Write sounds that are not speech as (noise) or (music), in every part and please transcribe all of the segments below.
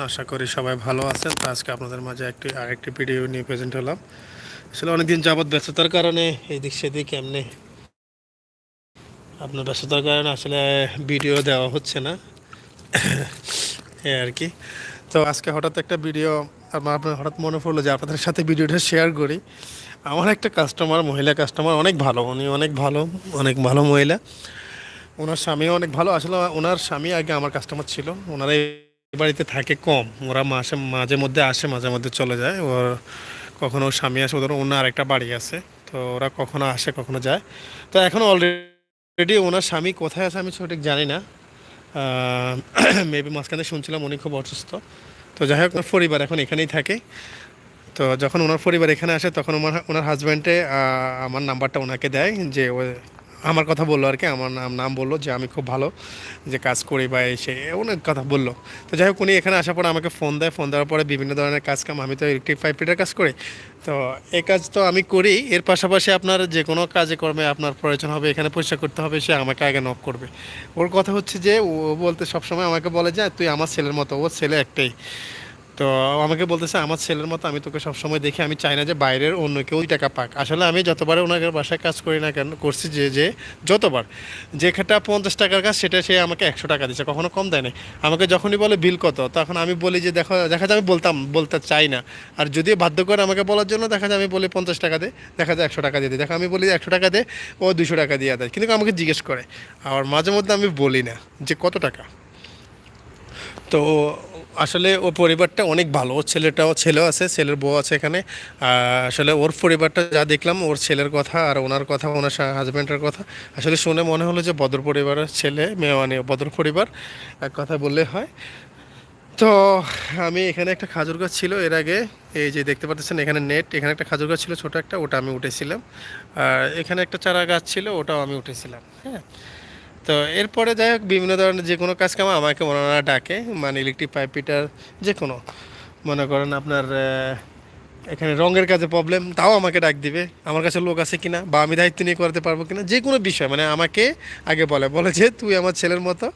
আশা করি সবাই ভালো আছেন। তো আজকে আপনাদের মাঝে একটি, আরেকটি ভিডিও নিয়ে প্রেজেন্ট হলাম। আসলে অনেকদিন যাবৎ ব্যস্ততার কারণে এদিক সেদিক এমনি আপনার ব্যস্ততার কারণে আসলে ভিডিও দেওয়া হচ্ছে না। (coughs) এই আর কি। তো আজকে হঠাৎ একটা ভিডিও আমার আপনার হঠাৎ মনে পড়ল যে আপনাদের সাথে ভিডিওটা শেয়ার করি। আমার একটা কাস্টমার মহিলা কাস্টমার অনেক ভালো। উনি অনেক ভালো অনেক ভালো মহিলা। ওনার স্বামীও অনেক ভালো। আসলে ওনার স্বামী আগে আমার কাস্টমার ছিল। ওনারা এই বাড়িতে থাকে কম। ওরা মাসে, মাঝে মধ্যে আসে, মাঝে মধ্যে চলে যায়। ওর কখনো স্বামী আসে, ওদের অন্য আরেকটা বাড়ি আছে। তো ওরা কখনো আসে, কখনো যায়। তো এখন অলরেডি ওনার স্বামী কোথায় আছে আমি সঠিক জানি না। মেবি (coughs) মাঝখানে শুনছিলাম উনি খুব অসুস্থ। তো যাই হোক, ওনার পরিবার এখন এখানেই থাকে। তো যখন ওনার পরিবার এখানে আসে, তখন ওনার ওনার হাজব্যান্ডে আমার নাম্বারটা ওনাকে দেয় যে ও আমার কথা বলল আর কি, আমার নাম নাম বলল যে আমি খুব ভালো যে কাজ করি বা এসে অনেক কথা বলল। তো যাই হোক, উনি এখানে আসার পর আমাকে ফোন দেয় ফোন দেওয়ার পরে বিভিন্ন ধরনের কাজ কাম, আমি তো ইলেকট্রিক পাইপ ফিটার কাজ করি। তো এই কাজ তো আমি করি, এর পাশাপাশি আপনার যে কোনো কাজে কর্মে আপনার প্রয়োজন হবে, এখানে পয়সা করতে হবে, সে আমাকে আগে নক করবে। ওর কথা হচ্ছে যে ও বলতে সবসময় আমাকে বলে, যে, তুই আমার ছেলের মতো ও ছেলে একটাই। তো আমাকে বলতেছে, আমার ছেলের মতো আমি তোকে সবসময় দেখি, আমি চাই না যে বাইরের অন্য কেউ টাকা পাক। আসলে আমি যতবার ওনাকে বাসায় কাজ করি না কেন, করছি যে যে, যতবার। যেটা পঞ্চাশ টাকার কাজ, সেটা সে আমাকে একশো টাকা দিচ্ছে কখনো কম দেয় না আমাকে যখনই বলে, বিল কত? তখন আমি বলি যে, দেখো, দেখা যায় আমি বলতাম, বলতে চাই না। আর যদি বাধ্য করে আমাকে বলার জন্য দেখা যায় আমি বলি, পঞ্চাশ টাকা দে, দেখা যায় একশো টাকা দিয়ে দিই দেখা, আমি বলি, একশো টাকা দে, ও দুশো টাকা দিয়ে দেয়। কিন্তু আমাকে জিজ্ঞেস করে। আর মাঝে মধ্যে আমি বলি না যে, কত টাকা? তো আসলে ও পরিবারটা অনেক ভালো। ওর ছেলেটাও ছেলেও আছে, ছেলের বউ আছে এখানে। আসলে ওর পরিবারটা যা দেখলাম, ওর ছেলের কথা আর ওনার কথা, ওনার হাজব্যান্ডের কথা, আসলে শুনে মনে হলো যে বদর পরিবারের ছেলে, মেয়ে মানে বদর পরিবার, এক কথা বললে হয়। তো আমি এখানে একটা খাজুর গাছ ছিল, এর আগে এই যে দেখতে পাচ্ছেন এখানে নেট, এখানে একটা খাজুর গাছ ছিল ছোটো একটা, ওটা আমি উঠেছিলাম। আর এখানে একটা চারা গাছ ছিল, ওটাও আমি উঠেছিলাম হ্যাঁ। তো এরপরে যাই হোক, বিভিন্ন ধরনের যে কোনো কাজ কাম আমাকে ওনারা ডাকে মানে ইলেকট্রিক পাইপ পিটার যে কোনো। মনে করেন আপনার এখানে রঙের কাজে প্রবলেম তাও আমাকে ডাক দিবে, আমার কাছে লোক আছে কিনা বা আমি দায়িত্ব নিয়ে করতে পারব কিনা, যে কোনো বিষয় মানে আমাকে আগে বলে বলে যে তুই আমার ছেলের মতো,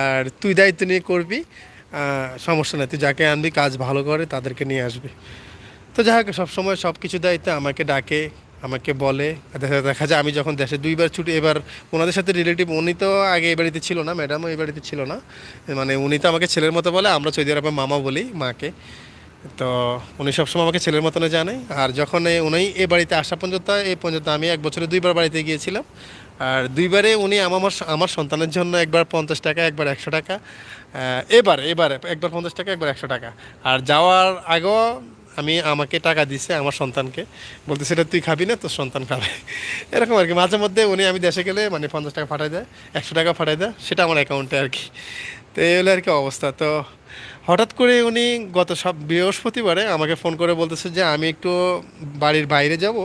আর তুই দায়িত্ব নিয়ে করবি সমস্যা নেই, তুই যাকে আনবি, কাজ ভালো করে, তাদেরকে নিয়ে আসবি। তো যাই হোক, সবসময় সব কিছু দায়িত্ব আমাকে ডাকে আমাকে বলে দেখা যায় আমি যখন দেশে দুইবার ছুটি, এবার ওনাদের সাথে রিলেটিভ উনি তো আগে এই বাড়িতে ছিল না ম্যাডামও এই বাড়িতে ছিল না। মানে উনি তো আমাকে ছেলের মতো বলে, আমরা সৌদি আরবে মামা বলি মাকে। তো উনি সবসময় আমাকে ছেলের মতনে জানে। আর যখন উনি এই বাড়িতে আসা পর্যন্ত এই পর্যন্ত আমি এক বছরে দুইবার বাড়িতে গিয়েছিলাম। আর দুইবারে উনি আমার আমার সন্তানের জন্য একবার পঞ্চাশ টাকা, একবার একশো টাকা এবার এবার, একবার পঞ্চাশ টাকা, একবার একশো টাকা। আর যাওয়ার আগেও আমি আমাকে টাকা দিছে আমার সন্তানকে। বলতে সেটা তুই খাবি না, তোর সন্তান খাবে। এরকম আর কি মাঝে মধ্যে উনি আমি দেশে গেলে মানে পঞ্চাশ টাকা পাঠাই দেয়, একশো টাকা পাঠাই দেয়, সেটা আমার অ্যাকাউন্টে আর কি তো এই হলো আর কি অবস্থা। তো হঠাৎ করে উনি গত সব বৃহস্পতিবারে আমাকে ফোন করে বলতেছে যে, আমি একটু বাড়ির বাইরে যাব।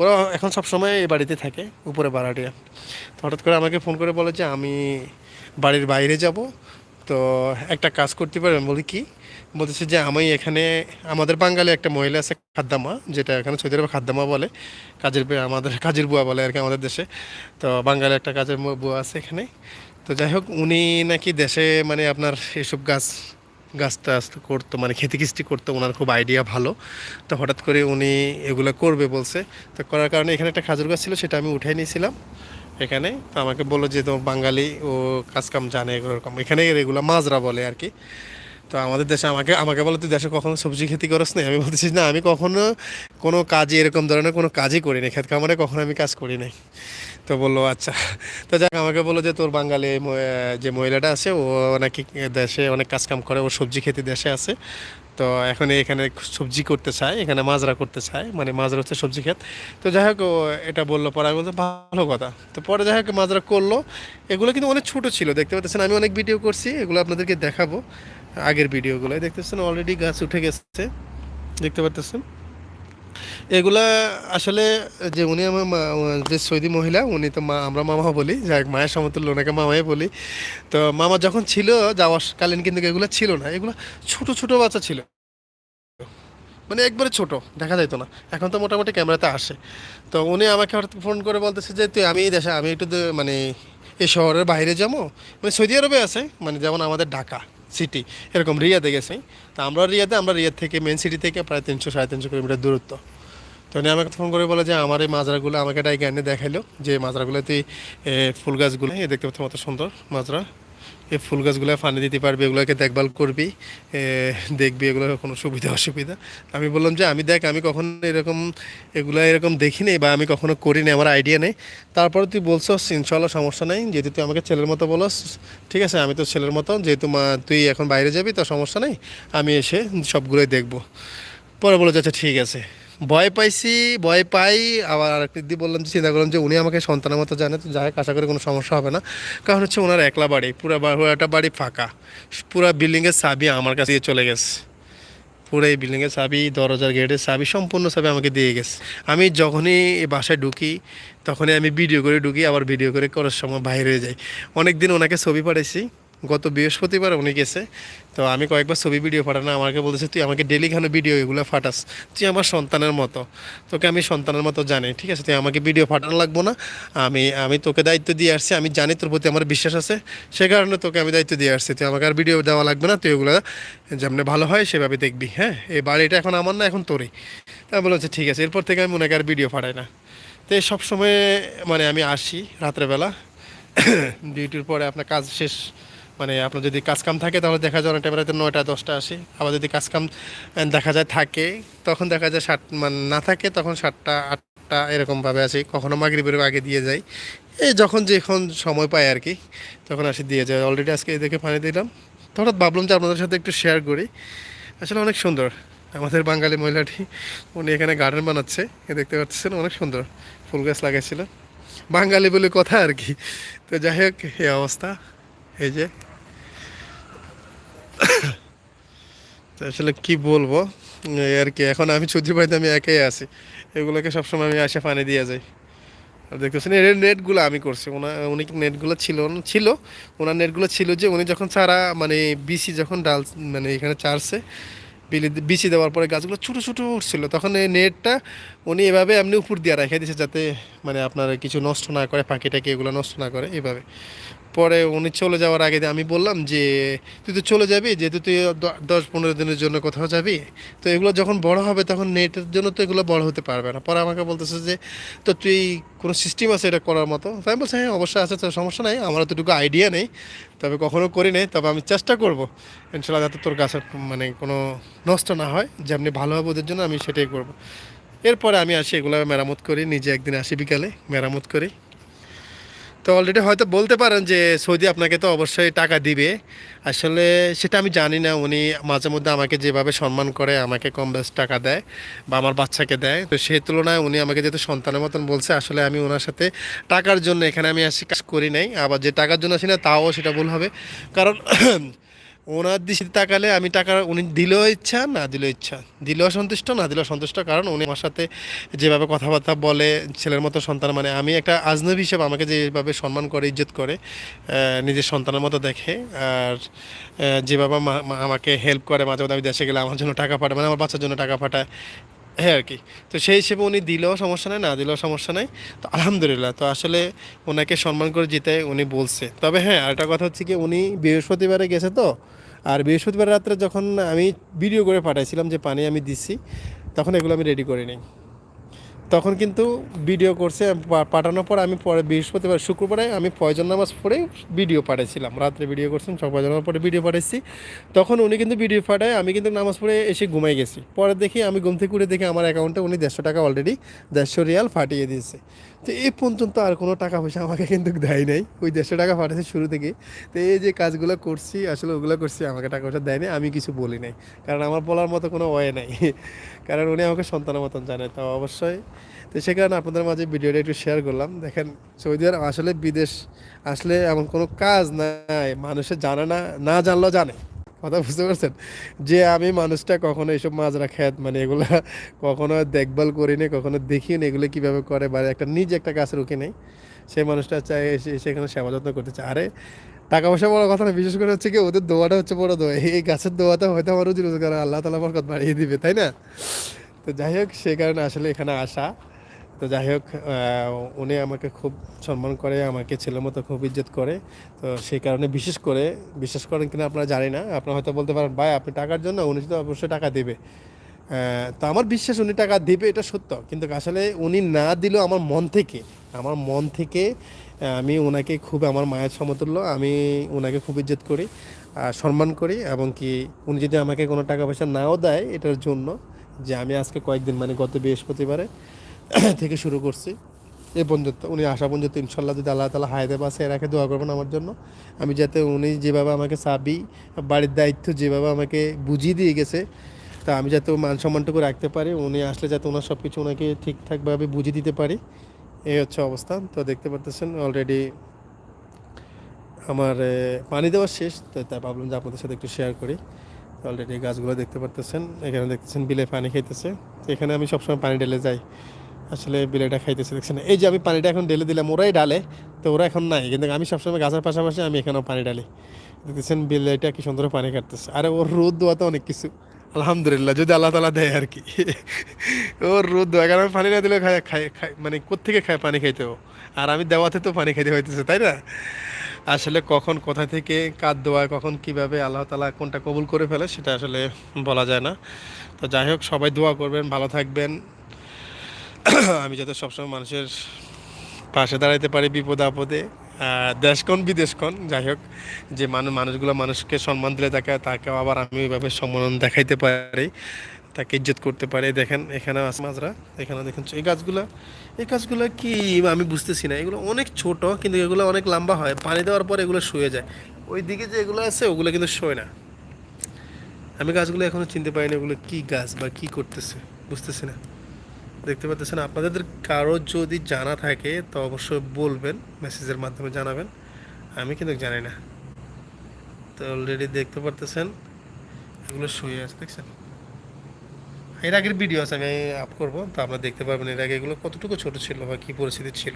ওরা এখন সব সময় এই বাড়িতে থাকে, উপরে বাড়াটিয়া তো হঠাৎ করে আমাকে ফোন করে বলে যে, আমি বাড়ির বাইরে যাব, তো একটা কাজ করতে পারবেন? বলি, কি? বলতেছে যে আমি এখানে, আমাদের বাঙালি একটা মহিলা আছে খাদ্দামা, যেটা এখানে সৌদি আরবে খাদ্দামা বলে। কাজের আমাদের (laughs) কাজের বুয়া বলে আর কি আমাদের দেশে। তো বাঙালি একটা কাজের বুয়া আছে এখানে। তো যাই হোক, উনি নাকি দেশে মানে আপনার এসব গাছ গাছ টাছ করতো মানে খেতে কিস্তি করতো, ওনার খুব আইডিয়া ভালো। তো হঠাৎ করে উনি এগুলো করবে বলছে। তো করার কারণে এখানে একটা খাজুর গাছ ছিল, সেটা আমি উঠাই নিয়েছিলাম এখানে। তো আমাকে বলল যে তোমার বাঙালি ও কাজকাম জানে এরকম। এখানে এগুলো মাজরা বলে আর কি। তো আমাদের দেশে আমাকে আমাকে বলে, তুই দেশে কখনো সবজি খেতি করস না? আমি বলতেছি, না, আমি কখনো কোনো কাজে এরকম ধরনের কোনো কাজই করি না ক্ষেত কামারে কখনো আমি কাজ করি নাই। তো বলল আচ্ছা। তো যাক, আমাকে বলল যে, তোর বাঙালি যে মহিলাটা আছে, ও নাকি দেশে অনেক কাজ কাম করে ও সবজি খেতে দেশে আছে। তো এখন এখানে সবজি করতে চায়, এখানে মাজরা করতে চায় মানে মাজরা হচ্ছে সবজি ক্ষেত। তো যাই হোক এটা বলল, পরে আমি বলতে ভালো কথা। তো পরে যাই হোক, মাজরা করল। এগুলো কিন্তু অনেক ছোট ছিল, দেখতে পাচ্ছেন, আমি অনেক ভিডিও করছি, এগুলো আপনাদেরকে দেখাবো। আগের ভিডিওগুলো দেখতেছেন অলরেডি গাছ উঠে গেছে। দেখতে পাচ্ছেন এগুলা আসলে যে উনি আমার যে সৌদি মহিলা, উনি তো মা, আমরা মামা বলি। যাই মায়ের সমতুল্য ওনাকে মামাই বলি। তো মামা যখন ছিল, যাওয়াকালীন কিন্তু এগুলো ছিল না। এগুলো ছোট ছোট বাচ্চা ছিল। মানে একবারে ছোট, দেখা যাইতো না। এখন তো মোটামুটি ক্যামেরাতে আসে। তো উনি আমাকে ফোন করে বলতেছে যে, তুই, আমি দেশে, আমি একটু মানে এই শহরের বাইরে যাব। মানে সৌদি আরবে আছে মানে যেমন আমাদের ঢাকা। সিটি এরকম রিয়াদে গেছি। তো আমরা রিয়াতে আমরা রিয়াদ থেকে মেন সিটি থেকে প্রায় তিনশো, সাড়ে তিনশো কিলোমিটার দূরত্ব। তো উনি আমাকে ফোন করে বলে যে, আমার এই মাজরাগুলো আমাকে এটা জ্ঞানে দেখাইলো যে, মাজরাগুলোতে ফুল গাছগুলো দেখতে পাচ্ছি সুন্দর মাজরা। এই ফুল গাছগুলো পানি দিতে পারবি, এগুলোকে দেখভাল করবি দেখবি এগুলোর কোনো সুবিধা, অসুবিধা। আমি বললাম যে, আমি দেখ, আমি কখনো এরকম, এগুলো এরকম দেখিনি বা আমি কখনো করিনি, আমার আইডিয়া নেই। তারপরে তুই বলছো ইনশাল্লাহ সমস্যা নেই, যেহেতু তুই আমাকে ছেলের মতো বলস, ঠিক আছে, আমি তো ছেলের মতো, যেহেতু মা, তুই এখন বাইরে যাবি, তো সমস্যা নেই, আমি এসে সবগুলোই দেখব। পরে বলে যাচ্ছে ঠিক আছে। ভয় পাইছি, ভয় পাই। আবার আরেকদিক দিয়ে বললাম যে, চিন্তা করলাম যে, উনি আমাকে সন্তানের মতো জানে, তো যাই আশা করি কোনো সমস্যা হবে না। কারণ হচ্ছে ওনার একলা বাড়ি, পুরো একটা বাড়ি ফাঁকা। পুরো বিল্ডিংয়ের চাবি আমার কাছে চলে গেছে। পুরো এই বিল্ডিংয়ের চাবি, দরজার গেটের চাবি, সম্পূর্ণ চাবি আমাকে দিয়ে গেছে। আমি যখনই এই বাসায় ঢুকি, তখনই আমি ভিডিও করে ঢুকি, আবার ভিডিও করে করার সময় বাইরে যাই। অনেক দিন ওনাকে ছবি পাঠাইছি গত বৃহস্পতিবার উনি গেছে। তো আমি কয়েকবার ছবি ভিডিও পাঠানো আমাকে বলেছে, তুই আমাকে ডেলি কেন ভিডিও এগুলো ফাটাস। তুই আমার সন্তানের মতো। তোকে আমি সন্তানের মতো জানি, ঠিক আছে? তুই আমাকে ভিডিও ফাটানো লাগবো না। আমি আমি তোকে দায়িত্ব দিয়ে আসছি, আমি জানি তোর প্রতি আমার বিশ্বাস আছে। সে কারণে তোকে আমি দায়িত্ব দিয়ে আসছি। তুই আমাকে আর ভিডিও দেওয়া লাগবে না, তুই ওগুলো যেমনি ভালো হয় সেভাবে দেখবি হ্যাঁ? এই বাড়িটা এখন আমার না, এখন তোরই। তা বলে হচ্ছে ঠিক আছে। এরপর থেকে আমি মনে আর ভিডিও ফাটাই না। তো সবসময় মানে আমি আসি রাত্রেবেলা। (coughs) ডিউটির পরে আপনার কাজ শেষ। মানে আপনার যদি কাজকাম থাকে তাহলে দেখা যায় অনেক টাইম রাতে নয়টা, দশটা আসি। আবার যদি কাজকাম দেখা যায় থাকে, তখন দেখা যায় সাত মানে না থাকে তখন সাতটা, আটটা এরকমভাবে আসি। কখনো মাগরিবের আগে দিয়ে যাই এই যখন যখন সময় পাই আর কি, তখন আসি দিয়ে যায়। অলরেডি আজকে এদেরকে পানি দিলাম। তো হঠাৎ ভাবলাম যে আপনাদের সাথে একটু শেয়ার করি। আসলে অনেক সুন্দর। আমাদের বাঙালি মহিলাটি, উনি এখানে গার্ডেন বানাচ্ছে। এ দেখতে পাচ্ছেন, অনেক সুন্দর। ফুল গাছ লাগাইছিল। বাঙালি বলে কথা আর কি। তো যাই হোক, এই অবস্থা। এই যে। (coughs) আসলে কি বলব? আর কি, এখন আমি ছুটি পাইতে আমি একাই আছি। এগুলোকে সবসময় আমি আসে পানি দিয়ে যাই। আর দেখতেছেন এর নেটগুলো আমি করছি। ওনার উনি নেটগুলো ছিল ছিল। ওনার নেটগুলো ছিল যে, উনি যখন চারা মানে বিসি যখন ডাল মানে এখানে চারছে, বিলি বিচি দেওয়ার পরে গাছগুলো ছোটো ছোটো উঠছিল। তখন এই নেটটা উনি এভাবে এমনি উপর দিয়ে রেখে দিয়েছে যাতে মানে আপনার কিছু নষ্ট না করে পাখি টাকি এগুলো নষ্ট না করে এভাবে। পরে উনি চলে যাওয়ার আগে আমি বললাম যে, তুই তো চলে যাবি, যেহেতু তুই দশ পনেরো দিনের জন্য কোথাও যাবি। তো এগুলো যখন বড় হবে তখন নেটের জন্য তো এগুলো বড় হতে পারবে না। পরে আমাকে বলতেছে যে, তো তুই কোনো সিস্টেম আছে এটা করার মতো? তো আমি বলছি হ্যাঁ অবশ্যই আছে, তো সমস্যা নাই, আমার অতটুকু আইডিয়া নেই, তবে কখনো করি নাই, তবে আমি চেষ্টা করব। ইনশাল্লাহ যাতে তোর গাছের মানে কোনো নষ্ট না হয়, যেমনি ভালো হবে ওদের জন্য আমি সেটাই করব। এরপরে আমি আসি, এগুলো মেরামত করি, নিজে একদিন আসি বিকালে, মেরামত করি। তো অলরেডি হয়তো বলতে পারেন যে সৌদি আপনাকে তো অবশ্যই টাকা দিবে। আসলে সেটা আমি জানি না, উনি মাঝে মধ্যে আমাকে যেভাবে সম্মান করে, আমাকে কম বেশ টাকা দেয় বা আমার বাচ্চাকে দেয়। তো সেই তুলনায় উনি আমাকে যেহেতু সন্তানের মতন বলছে, আসলে আমি ওনার সাথে টাকার জন্য এখানে আমি আসি, কাজ করি নাই। আবার যে টাকার জন্য আসি না, তাও সেটা ভুল হবে। কারণ ওনার দৃষ্টিতে তাকালে আমি টাকা, উনি দিলেও ইচ্ছা, না দিলেও ইচ্ছা। দিলেও সন্তুষ্ট, না দিলেও সন্তুষ্ট, কারণ উনি আমার সাথে যেভাবে কথাবার্তা বলে, ছেলের মতো সন্তান মানে আমি একটা আজনবী হিসেবে আমাকে যেভাবে সম্মান করে, ইজ্জত করে নিজের সন্তানের মতো দেখে, আর যেভাবে আমাকে হেল্প করে, মাঝে মাঝে আমি দেশে গেলে আমার জন্য টাকা পাঠায় মানে আমার বাচ্চার জন্য টাকা পাঠায় হ্যাঁ আর কি। তো সেই হিসেবে উনি দিলেও সমস্যা নেই, না দিলেও সমস্যা নেই। তো আলহামদুলিল্লাহ, তো আসলে ওনাকে সম্মান করে জিতে উনি বলছে। তবে হ্যাঁ আরেকটা কথা হচ্ছে কি, উনি বৃহস্পতিবারে গেছে তো আর বৃহস্পতিবার রাত্রে যখন আমি ভিডিও করে পাঠাইছিলাম যে পানি আমি দিচ্ছি তখন এগুলো আমি রেডি করে নিই। তখন কিন্তু ভিডিও করছে পাঠানোর পর আমি পরে বৃহস্পতিবার, শুক্রবারে আমি পয়জন নামাজ পড়ে ভিডিও পাঠাইছিলাম। রাত্রে ভিডিও করছিলাম সব পয়জন পরে ভিডিও পাঠাইছি। তখন উনি কিন্তু ভিডিও পাঠায়, আমি কিন্তু নামাজ পড়ে এসে ঘুমাই গেছি। পরে দেখি আমি ঘুম থেকে উঠে দেখি আমার অ্যাকাউন্টে উনি দেড়শো টাকা অলরেডি দেড়শো রিয়াল ফাটিয়ে দিয়েছে। তো এই পর্যন্ত আর কোনো টাকা পয়সা আমাকে কিন্তু দেয় নাই। ওই দেড়শো টাকা পাঠিয়েছে শুরু থেকে। তো এই যে কাজগুলো করছি, আসলে ওগুলো করছি, আমাকে টাকা পয়সা দেয়নি আমি কিছু বলি নাই। কারণ আমার বলার মতো কোনো ওয়ে নাই। (laughs) কারণ উনি আমাকে সন্তানের মতন জানে, তো অবশ্যই। তো সে কারণে আপনাদের মাঝে ভিডিওটা একটু শেয়ার করলাম। দেখেন, সৌদি আরব আসলে বিদেশ, আসলে এমন কোনো কাজ নাই। মানুষের জানে না না জানলেও জানে। কথা বুঝতে পারছেন? যে আমি মানুষটা কখনো এইসব মাজরা খ্যাত মানে এগুলা কখনো দেখভাল করিনি, কখনো দেখিনি এগুলো কীভাবে করে, বা একটা নিজ একটা গাছ রুখে নেই। সেই মানুষটা এসে সেখানে সেবা যত্ন করতে চায়। আরে, টাকা পয়সা বড় কথা না, বিশেষ করে হচ্ছে কি ওদের দোয়াটা হচ্ছে বড় দোয়া। এই গাছের দোয়াটা হয়তো আমার রুজি রোজগার আল্লাহ তালা বরকত বাড়িয়ে দিবে, তাই না? তো যাই হোক, সে কারণে আসলে এখানে আসা। তো যাই হোক উনি আমাকে খুব সম্মান করে, আমাকে ছেলের মতো খুব ইজ্জত করে। তো সেই কারণে বিশেষ করে বিশ্বাস করেন কিনা আপনারা জানি না আপনারা হয়তো বলতে পারেন, ভাই, আপনি টাকার জন্য, উনি তো অবশ্যই টাকা দেবে। তো আমার বিশ্বাস, উনি টাকা দেবে, এটা সত্য। কিন্তু আসলে উনি না দিলেও আমার মন থেকে, আমার মন থেকে আমি ওনাকে খুব, আমার মায়ের সমতুল্য, আমি ওনাকে খুব ইজ্জত করি আর সম্মান করি, এবং কি উনি যদি আমাকে কোনো টাকা পয়সা নাও দেয়, এটার জন্য যে আমি আজকে কয়েকদিন মানে গত বৃহস্পতিবারে (coughs) থেকে শুরু করছি। এ পর্যন্ত উনি আসা পর্যন্ত ইনশাল্লাহ যদি আল্লাহ তালা হায়াতে পাশে রাখে, দোয়া করবেন আমার জন্য। আমি যাতে উনি যেভাবে আমাকে চাবি, বাড়ির দায়িত্ব যেভাবে আমাকে বুঝিয়ে দিয়ে গেছে, তা আমি যাতে মান সম্মানটুকু রাখতে পারি, উনি আসলে যাতে ওনার সব কিছু ওনাকে ঠিকঠাকভাবে বুঝিয়ে দিতে পারি, এই হচ্ছে অবস্থা। তো দেখতে পারতেছেন অলরেডি আমার পানি দেওয়া শেষ, তো তাই ভাবলাম যে আপনাদের সাথে একটু শেয়ার করি। অলরেডি গাছগুলো দেখতে পারতেছেন, এখানে দেখতেছেন বিলে পানি খেতেছে এখানে আমি সবসময় পানি ঢেলে যাই। আসলে বিলেটা খাইতেছে, দেখছেন? এই যে আমি পানিটা এখন ঢেলে দিলাম, ওরাই ডালে তো ওরা এখন নাই। কিন্তু আমি সবসময় গাছের পাশাপাশি আমি এখানেও পানি ডালি দেখতেছেন বিলেটা কি সুন্দর পানি কাটতেছে। আরে ওর রোদ দেওয়াতে অনেক কিছু। আলহামদুলিল্লাহ, যদি আল্লাহ তালা দেয় আর কি। ওর রোদ দেওয়া, কারণ আমি পানি না দিলে খায় খাই খাই মানে কোত্থেকে খায় পানি খাইতে ও? আর আমি দেওয়াতে তো পানি খাইতে হইতেছে, তাই না? আসলে কখন কোথা থেকে কার দেওয়া কখন কীভাবে আল্লাহ তালা কোনটা কবুল করে ফেলে, সেটা আসলে বলা যায় না। তো যাই হোক, সবাই দোয়া করবেন, ভালো থাকবেন। (coughs) আমি যাতে সবসময় মানুষের পাশে দাঁড়াইতে পারি বিপদ আপদে আহ, দেশ কোন বিদেশ কোন যাই হোক যে মানুষ মানুষগুলো মানুষকে সম্মান দিলে তাকে তাকেও আবার আমি ওইভাবে সম্মান দেখাইতে পারি তাকে ইজ্জত করতে পারি। দেখেন এখানে আছে মাজরা এখানে দেখেন এই গাছগুলো এই গাছগুলো কি আমি বুঝতেছি না। এগুলো অনেক ছোট কিন্তু এগুলো অনেক লম্বা হয়। পানি দেওয়ার পর এগুলো শুয়ে যায়। ওই দিকে যে এগুলো আছে ওগুলো কিন্তু শোয় না। আমি গাছগুলো এখনও চিনতে পারিনি ওগুলো কি গাছ বা কি করতেছে বুঝতেছি না। দেখতে পাচ্ছেন, আপনাদের কারও যদি জানা থাকে, তো অবশ্যই বলবেন, মেসেজের মাধ্যমে জানাবেন। আমি কিন্তু জানি না। তো অলরেডি দেখতে পারতেছেন, এগুলো শুয়ে আছে, দেখছেন? এর আগের ভিডিও আছে, আমি আপ করব, তো আপনারা দেখতে পারবেন এর আগে এগুলো কতটুকু ছোট ছিল বা কী পরিস্থিতি ছিল।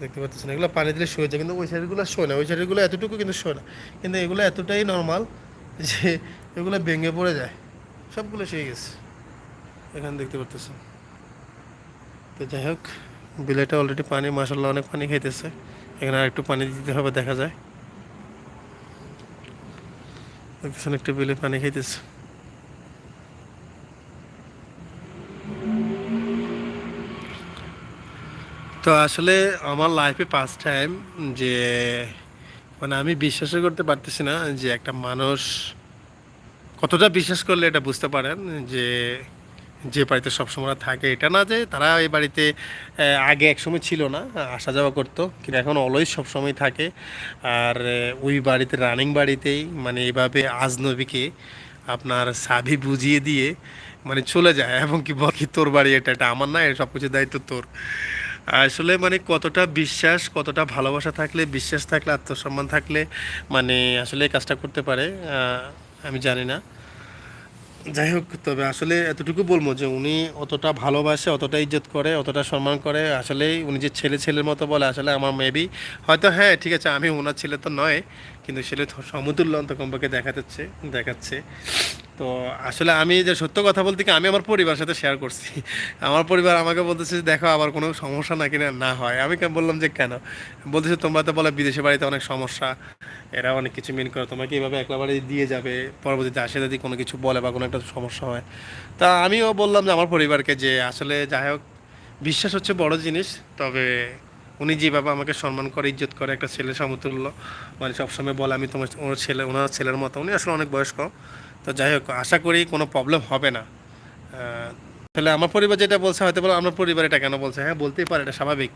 দেখতে পাচ্ছেন এগুলো পানি দিলে শুয়ে যায়, কিন্তু ওই সাইডগুলো শোয় না, ওই সাইডগুলো এতটুকু কিন্তু শোয় না। কিন্তু এগুলো এতটাই নর্মাল যে এগুলো ভেঙে পড়ে যায়, সবগুলো শুয়ে গেছে। এখানে দেখতে পারতেছেন। তো যাই হোক, বিলেটা অলরেডি পানি মাসাল্লাহ অনেক পানি খাইতেছে। এখানে আর একটু পানি দিতে হবে, দেখা যায়। একটু বিলে পানি খাইতেছে। তো আসলে আমার লাইফে ফার্স্ট টাইম যে মানে আমি বিশ্বাসই করতে পারতেছি না যে একটা মানুষ কতটা বিশ্বাস করলে এটা বুঝতে পারেন যে যে বাড়িতে সবসময় থাকে, এটা না যে তারা এই বাড়িতে আগে একসময় ছিল না, আসা যাওয়া করতো, কিন্তু এখন অলওয়েজ সবসময় থাকে। আর ওই বাড়িতে রানিং বাড়িতেই মানে এভাবে আজনবীকে আপনার সাবি বুঝিয়ে দিয়ে মানে চলে যায়, এবং কি বল কি তোর বাড়ি এটা এটা আমার না সব কিছু দায়িত্ব তোর। আসলে মানে কতটা বিশ্বাস, কতটা ভালোবাসা থাকলে, বিশ্বাস থাকলে, আত্মসম্মান থাকলে মানে আসলে এই কাজটা করতে পারে আমি জানি না। যাই হোক, তবে আসলে এতটুকু বলব যে উনি অতটা ভালোবাসে, অতটা ইজ্জত করে, অতটা সম্মান করে। আসলে উনি যে ছেলে ছেলের মতো বলে, আসলে আমার মেবি। হয়তো হ্যাঁ ঠিক আছে, আমি ওনার ছেলে তো নয়। কিন্তু তো সমতুল্য অন্তকম্পকে দেখাচ্ছে দেখাচ্ছে। তো আসলে আমি যে সত্য কথা বলতে কি, আমি আমার পরিবারের সাথে শেয়ার করছি। আমার পরিবার আমাকে বলতেছে দেখো, আবার কোনো সমস্যা না কিনা না হয়। আমি বললাম যে, কেন? বলতেছে, তোমরা তো বলে বিদেশে বাড়িতে অনেক সমস্যা, এরা অনেক কিছু মেন করে, তোমাকে এইভাবে একলা বাড়ি দিয়ে যাবে, পরবর্তীতে আসে যদি কোনো কিছু বলে বা কোনো একটা সমস্যা হয়। তা আমিও বললাম যে, আমার পরিবারকে যে, আসলে যাই হোক, বিশ্বাস হচ্ছে বড় জিনিস, তবে উনি যেভাবে আমাকে সম্মান করে, ইজ্জত করে, একটা ছেলে সমতুল্য মানে সবসময় বলে, আমি তোমার ওর ছেলে, ওনার ছেলের মতো। উনি আসলে অনেক বয়স্ক। তো যাই হোক, আশা করি কোনো প্রবলেম হবে না। তাহলে আমার পরিবার যেটা বলছে, হয়তো বলো, আমার পরিবার এটা কেন বলছে? হ্যাঁ বলতেই পারে, এটা স্বাভাবিক।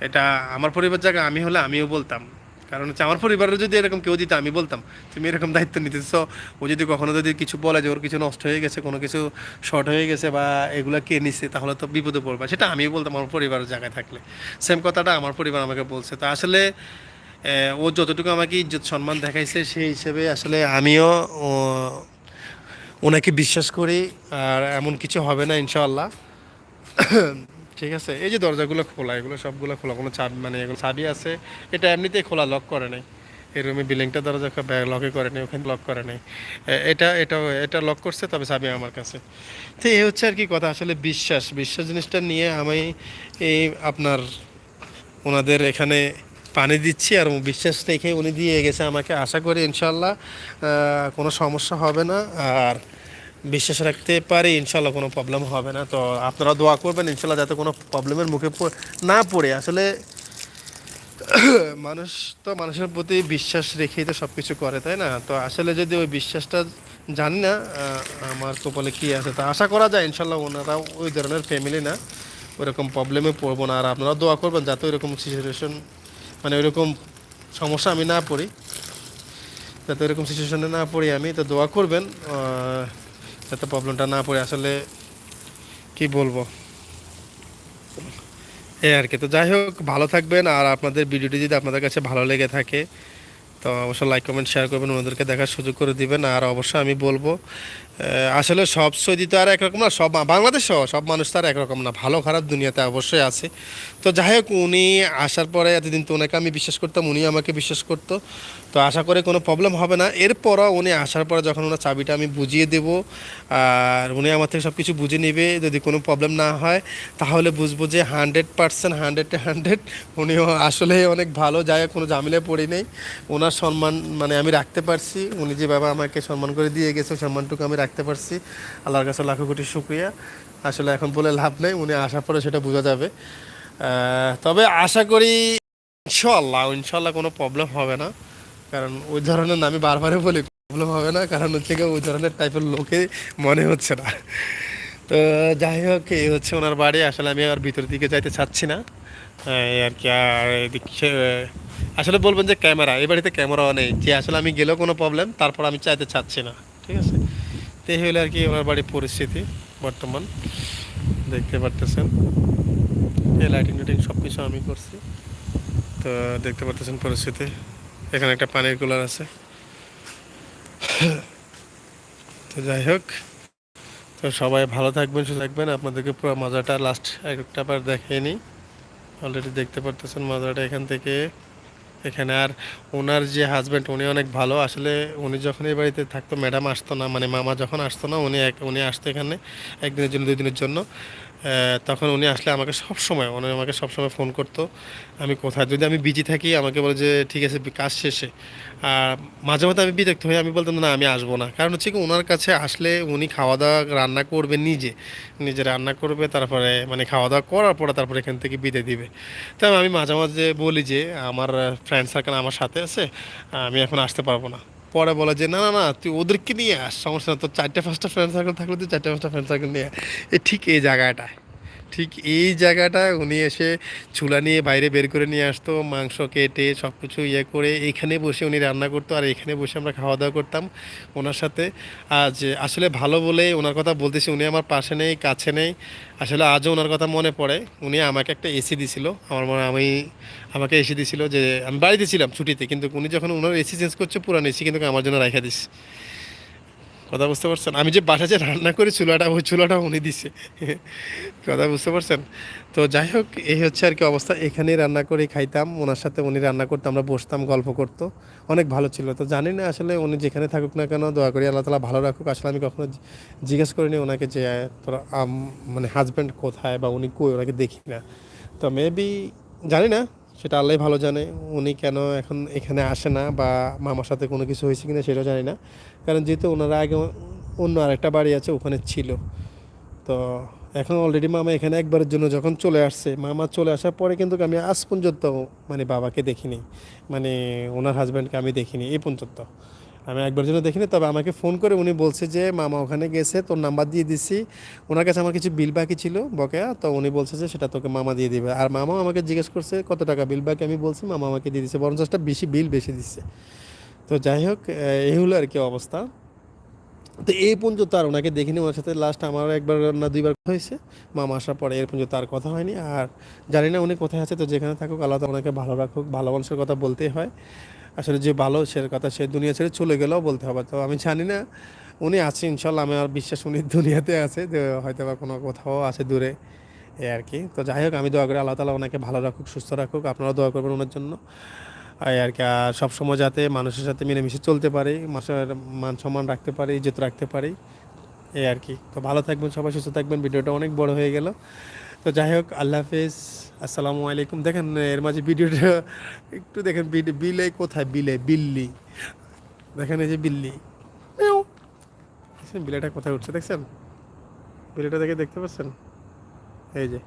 এটা আমার পরিবার জায়গা, আমি হলে আমিও বলতাম। কারণ হচ্ছে আমার পরিবারের যদি এরকম কেউ দিত, আমি বলতাম, তুমি এরকম দায়িত্ব নিতেছ, ও যদি কখনো যদি কিছু বলে যে ওর কিছু নষ্ট হয়ে গেছে, কোনো কিছু শর্ট হয়ে গেছে বা এগুলো কে নিচ্ছে তাহলে তো বিপদে পড়বে। সেটা আমিও বলতাম আমার পরিবারের জায়গায় থাকলে। সেম কথাটা আমার পরিবার আমাকে বলছে। তো আসলে ও যতটুকু আমাকে ইজ্জত সম্মান দেখাইছে, সেই হিসেবে আসলে আমিও ওনাকে বিশ্বাস করি, আর এমন কিছু হবে না, ইনশাআল্লাহ। ঠিক আছে? এই যে দরজাগুলো খোলা, এগুলো সবগুলো খোলা, কোনো চাবি মানে এগুলো চাবি আছে? এটা এমনিতেই খোলা লক করে নেই। এই রুমে বিলিংটা দরজা লকে করে নেই, ওখানে লক করে নেই। এটা এটা এটা লক করছে, তবে চাবি আমার কাছে। তো এই হচ্ছে আর কি কথা, আসলে বিশ্বাস। বিশ্বাস জিনিসটা নিয়ে আমি এই আপনার ওনাদের এখানে পানি দিচ্ছি, আর বিশ্বাস রেখে উনি দিয়ে গেছে আমাকে। আশা করি ইনশাল্লাহ কোনো সমস্যা হবে না। আর বিশ্বাস রাখতে পারি, ইনশাল্লাহ কোনো প্রবলেম হবে না। তো আপনারা দোয়া করবেন, ইনশাল্লাহ যাতে কোনো প্রবলেমের মুখে না পড়ে। আসলে মানুষ তো মানুষের প্রতি বিশ্বাস রেখেই তো সব কিছু করে, তাই না? তো আসলে যদি ওই বিশ্বাসটা জানি না আমার কপালে কী আছে, তা আশা করা যায় ইনশাল্লাহ ওনারা ওই ধরনের ফ্যামিলি না। ওরকম প্রবলেমে পড়ব না। আর আপনারা দোয়া করবেন যাতে ওইরকম সিচুয়েশন মানে ওইরকম সমস্যা আমি না পড়ি। যাতে ওইরকম সিচুয়েশনে না পড়ি আমি, তো দোয়া করবেন। যাতে প্রবলেমটা না পড়ে আসলে কি বলব? এই আর কি। তো যাই হোক, ভালো থাকবেন আর আপনাদের ভিডিওটি যদি আপনাদের কাছে ভালো লেগে থাকে, তো অবশ্যই লাইক কমেন্ট শেয়ার করবেন। ওনাদেরকে দেখার সুযোগ করে দিবেন। আর অবশ্যই আমি বলব আসলে সব সৌদি তো আর একরকম না, সব বাংলাদেশও সব মানুষ তো আর একরকম না। ভালো, খারাপ দুনিয়াতে অবশ্যই আছে। তো যাই হোক, উনি আসার পরে এতদিন তো ওনাকে আমি বিশ্বাস করতাম উনি আমাকে বিশ্বাস করতো। তো আশা করে কোনো প্রবলেম হবে না। এরপরও উনি আসার পরে যখন ওনার চাবিটা আমি বুঝিয়ে দেব, আর উনি আমার থেকে সব কিছু বুঝে নেবে, যদি কোনো প্রবলেম না হয়, তাহলে বুঝব যে হান্ড্রেড পার্সেন্ট হান্ড্রেড হান্ড্রেড উনিও আসলে অনেক ভালো। যায় কোনো ঝামেলায় পড়ি নেই। ওনার সম্মান মানে আমি রাখতে পারছি। উনি যেভাবে আমাকে সম্মান করে দিয়ে গেছে সম্মানটুকু আমি রাখতে পারছি। আল্লাহর কাছে লাখো কোটি শুক্রিয়া। আসলে এখন বলে লাভ নেই, উনি আসার পরে সেটা বোঝা যাবে। তবে আশা করি ইনশাল্লাহ ইনশাল্লাহ কোনো প্রবলেম হবে না। কারণ ওই ধরনের আমি বারবারই বলি প্রবলেম হবে না। কারণ হচ্ছে কি ওই ধরনের টাইপের লোকে মনে হচ্ছে না। তো যাই হোক, এই হচ্ছে ওনার বাড়ি। আসলে আমি আর ভিতর দিকে যাইতে চাচ্ছি না। আর কি, আর আসলে বলবেন যে ক্যামেরা, এই বাড়িতে ক্যামেরাও নেই। যে আসলে আমি গেলেও কোনো প্রবলেম তারপর আমি চাইতে চাচ্ছি না। ঠিক আছে? তো এই হলো আর কি ওনার বাড়ির পরিস্থিতি বর্তমান। দেখতে পারতেছেন। এই লাইটিং টাইটিং সব কিছু আমি করছি। তো দেখতে পারতেছেন পরিস্থিতি। এখানে একটা পানির কুলার আছে। তো যাই হোক। তো সবাই ভালো থাকবেন, সুস্থ থাকবেন। আপনাদেরকে পুরো মজাটা লাস্ট একটা বার দেখিয়ে নিই। অলরেডি দেখতে পারতেছেন মজাটা এখান থেকে। এখানে আর ওনার যে হাজব্যান্ড উনি অনেক ভালো। আসলে উনি যখন এই বাড়িতে থাকতো ম্যাডাম আসতো না মানে মামা যখন আসতো না, উনি এক, উনি আসতো এখানে একদিনের জন্য, দুই দিনের জন্য। তখন উনি আসলে আমাকে সব সময় উনি আমাকে সব সময় ফোন করতো, আমি কোথায়? যদি আমি বিজি থাকি, আমাকে বলে যে, ঠিক আছে, কাজ শেষে। আর মাঝে মাঝে আমি বিরক্ত হয়ে আমি বলতাম, না, আমি আসব না। কারণ হচ্ছে কি ওনার কাছে আসলে উনি খাওয়া দাওয়া রান্না করবে নিজে। নিজে রান্না করবে, তারপরে মানে খাওয়া দাওয়া করার পরে তারপরে এখান থেকে বিদে দিবে। তাই আমি মাঝে মাঝে বলি যে, আমার ফ্রেন্ড সার্কেল আমার সাথে আছে, আমি এখন আসতে পারব না। পরে বলে যে, না না না, তুই ওদেরকে নিয়ে আস সমস্যা না তোর চারটে পাঁচটা ফ্রেন্ড সার্কেল থাকলে তুই চারটে পাঁচটা ফ্রেন্ড সার্কেল নিয়ে। এ ঠিক এই জায়গাটায় ঠিক এই জায়গাটায় উনি এসে চুলা নিয়ে বাইরে বের করে নিয়ে আসতো, মাংস কেটে সব কিছু ইয়ে করে এখানে বসে উনি রান্না করতো আর এখানে বসে আমরা খাওয়া দাওয়া করতাম ওনার সাথে। আজ আসলে ভালো বলে ওনার কথা বলতেছি, উনি আমার পাশে নেই, কাছে নেই। আসলে আজও ওনার কথা মনে পড়ে। উনি আমাকে একটা এসি দিছিল, আমার মনে আমি, আমাকে এসি দিছিল যে আমি বাড়িতে ছিলাম ছুটিতে, কিন্তু উনি যখন ওনার এসি চেঞ্জ করছে, পুরান এসি কিন্তু আমার জন্য রেখে দিস কথা বুঝতে পারছেন? আমি যে বাসা যে রান্না করি চুলাটা, ওই চুলাটা উনি দিছে। কথা বুঝতে পারছেন? তো যাই হোক, এই হচ্ছে আর কি অবস্থা। এখানেই রান্না করে খাইতাম, ওনার সাথে উনি রান্না করতো, আমরা বসতাম, গল্প করতো। অনেক ভালো ছিল। তো জানি না আসলে উনি যেখানে থাকুক না কেন, দোয়া করি আল্লাহ তালা ভালো রাখুক। আসলে আমি কখনো জিজ্ঞেস করিনি ওনাকে যে তোর মানে হাজব্যান্ড কোথায় বা উনি কই? ওনাকে দেখি না। তো মেবি জানি না। সেটা আল্লাহ ভালো জানে, উনি কেন এখন এখানে আসে না বা মামার সাথে কোনো কিছু হয়েছে কিনা সেটাও জানি না। কারণ যেহেতু ওনারা আগে অন্য আরেকটা বাড়ি আছে, ওখানে ছিল। তো এখন অলরেডি মামা এখানে একবারের জন্য যখন চলে আসছে, মামা চলে আসার পরে কিন্তু আমি আজ পর্যন্ত মানে বাবাকে দেখিনি। মানে ওনার হাজব্যান্ডকে আমি দেখিনি, এই পর্যন্ত। আমি একবার জন্য দেখিনি, তবে আমাকে ফোন করে উনি বলছে যে, মামা ওখানে গেছে, তোর নাম্বার দিয়ে দিছি। ওনার কাছে আমার কিছু বিল বাকি ছিল বকেয়া, তো উনি বলছে যে, সেটা তোকে মামা দিয়ে দিবে। আর মামাও আমাকে জিজ্ঞেস করছে, কত টাকা বিল বাকি? আমি বলছি, মামা আমাকে দিয়ে দিচ্ছে পঞ্চাশটা বেশি বিল বেশি দিচ্ছে তো যাই হোক এই হলো আর কি অবস্থা। তো এই পর্যন্ত আর ওনাকে দেখিনি, ওনার সাথে লাস্ট আমার একবার না দুইবার হয়েছে। মামা আসার পরে এর পর্যন্ত আর কথা হয়নি। আর জানি না উনি কোথায় আছে, তো যেখানে থাকুক, আল্লাহ ওনাকে ভালো রাখুক, ভালো মানুষের কথা বলতেই হয়। আসলে যে ভালো সে কথা সে দুনিয়া ছেড়ে চলে গেলেও বলতে হবে। তো আমি জানি না, উনি আছে, ইনশাল্লাহ আমি আর বিশ্বাস উনি দুনিয়াতে আছে, যে হয়তো বা কোনো কোথাও আছে দূরে এই আর কি। তো যাই হোক, আমি দোয়া করি আল্লাহ তালা ওনাকে ভালো রাখুক, সুস্থ রাখুক আপনারা দোয়া করবেন ওনার জন্য। আর কি, আর সবসময় যাতে মানুষের সাথে মিলেমিশে চলতে পারি, মানুষের মান সম্মান রাখতে পারি, ইজ্জত রাখতে পারি এই আর কি। তো ভালো থাকবেন সবাই, সুস্থ থাকবেন, ভিডিওটা অনেক বড় হয়ে গেল। তো যাই হোক, আল্লাহ হাফিজ। আসসালামু আলাইকুম। দেখেন, এর মাঝে ভিডিওটা একটু দেখেন, বিল- কোথায়? বিলে, বিল্লি। দেখেন এই যে বিল্লি। বিলেটা কোথায় উঠছে দেখছেন? বিলেটা দেখে দেখতে পাচ্ছেন? এই যে।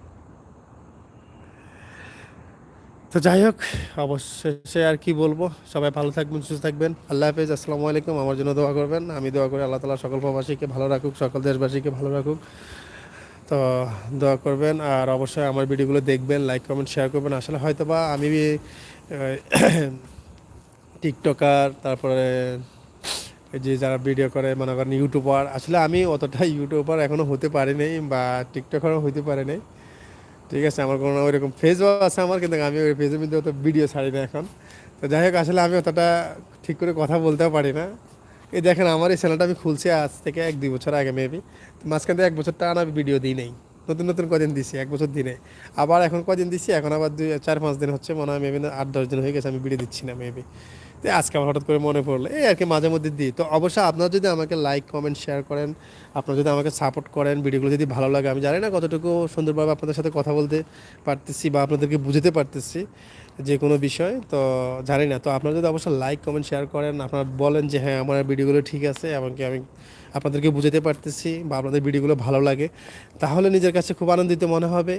তো যাই হোক, অবশেষে আর কি বলব? সবাই ভালো থাকবেন, সুস্থ থাকবেন। আল্লাহ হাফেজ, আসসালামু আলাইকুম। আমার জন্য দোয়া করবেন। আমি দোয়া করি আল্লাহ তালা সকল প্রবাসীকে ভালো রাখুক, সকল দেশবাসীকে ভালো রাখুক। তো দোয়া করবেন আর অবশ্যই আমার ভিডিওগুলো দেখবেন লাইক কমেন্ট শেয়ার করবেন। আসলে হয়তো বা আমি টিকটকার তারপরে যে যারা ভিডিও করে, মনে করেন ইউটিউবার আসলে আমি অতটা ইউটিউবার এখনও হতে পারি নাই বা টিকটকারও হতে পারি নাই। ঠিক আছে, আমার কোনো ওইরকম ফেসবুক আছে আমার, কিন্তু আমি ওই ফেসের মধ্যে অত ভিডিও ছাড়ি না এখন। তো যাই হোক, আসলে আমি অতটা ঠিক করে কথা বলতেও পারি না। এই দেখেন, আমার এই চ্যানেলটা আমি খুলছি আজ থেকে এক, দুই বছর আগে মেবি মাঝখান থেকে এক বছর টানা আমি ভিডিও দিই নেই। নতুন নতুন কদিন দিছি, এক বছর দিনে। আবার এখন কদিন দিছি, এখন আবার দুই, চার, পাঁচ দিন হচ্ছে, মনে হয় মেবি আট, দশ দিন হয়ে গেছে, আমি ভিডিও দিচ্ছি না মেবি তো আজকে আমার হঠাৎ করে মনে পড়ল, এই আর কি মাঝে মধ্যে দিই। তো অবশ্যই আপনারা যদি আমাকে লাইক কমেন্ট শেয়ার করেন, আপনারা যদি আমাকে সাপোর্ট করেন ভিডিওগুলো যদি ভালো লাগে, আমি জানি না কতটুকু সুন্দরভাবে আপনাদের সাথে কথা বলতে পারতেছি বা আপনাদেরকে বুঝতে পারতেছি। যে কোনো বিষয়, তো জানি না। তো আপনারা যদি অবশ্যই লাইক কমেন্ট শেয়ার করেন, আপনারা বলেন যে হ্যাঁ আমার ভিডিওগুলো ঠিক আছে এমনকি আমি আপনাদেরকে বুঝাতে পারতেছি বা আপনাদের ভিডিওগুলো ভালো লাগে। তাহলে নিজের কাছে খুব আনন্দিত মনে হবে।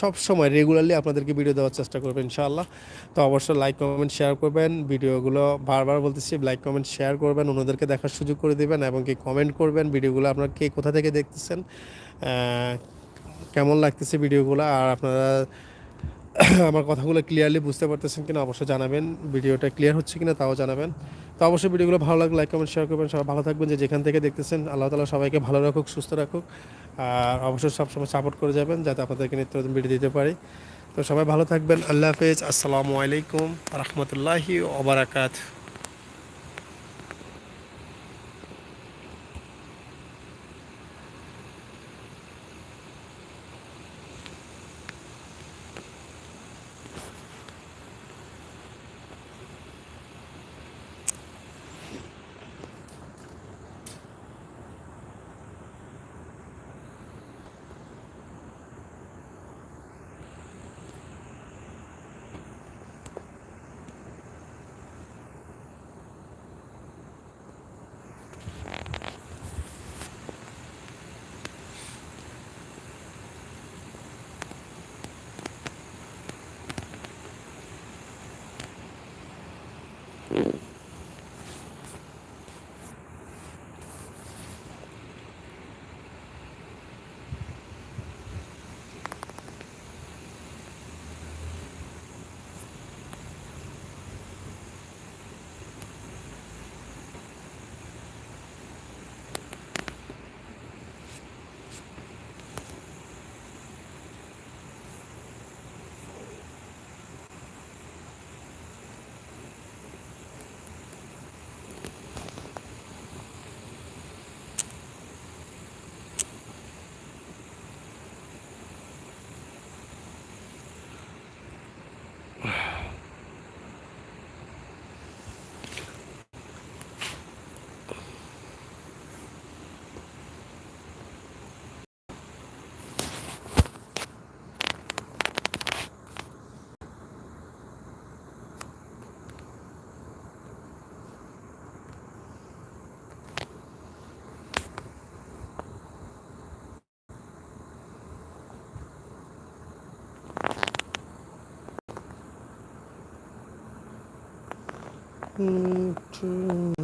সব সময় রেগুলারলি আপনাদেরকে ভিডিও দেওয়ার চেষ্টা করবেন, ইনশাআল্লাহ। তো অবশ্যই লাইক কমেন্ট শেয়ার করবেন। ভিডিওগুলো বারবার বলতেছি লাইক কমেন্ট শেয়ার করবেন। অন্যদেরকে দেখার সুযোগ করে দেবেন এবং কি কমেন্ট করবেন ভিডিওগুলো আপনারা কে কোথা থেকে দেখতেছেন কেমন লাগতেছে ভিডিওগুলো, আর আপনারা (coughs) আমার কথাগুলো ক্লিয়ারলি বুঝতে পারতেছেন কিনা অবশ্যই জানাবেন। ভিডিওটা ক্লিয়ার হচ্ছে কিনা তাও জানাবেন। তো অবশ্যই ভিডিওগুলো ভালো লাগলে লাইক কমেন্ট শেয়ার করবেন। সবাই ভালো থাকবেন যে যেখান থেকে দেখতেছেন। আল্লাহ তালা সবাইকে ভালো রাখুক, সুস্থ রাখুক। আর অবশ্যই সবসময় সাপোর্ট করে যাবেন যাতে আপনাদেরকে নিত্য ভিডিও দিতে পারি। তো সবাই ভালো থাকবেন। আল্লাহ হাফেজ। আসসালামু আলাইকুম। রহমতুল্লাহি ওবরাকাত Mm-hmm. 음, 음.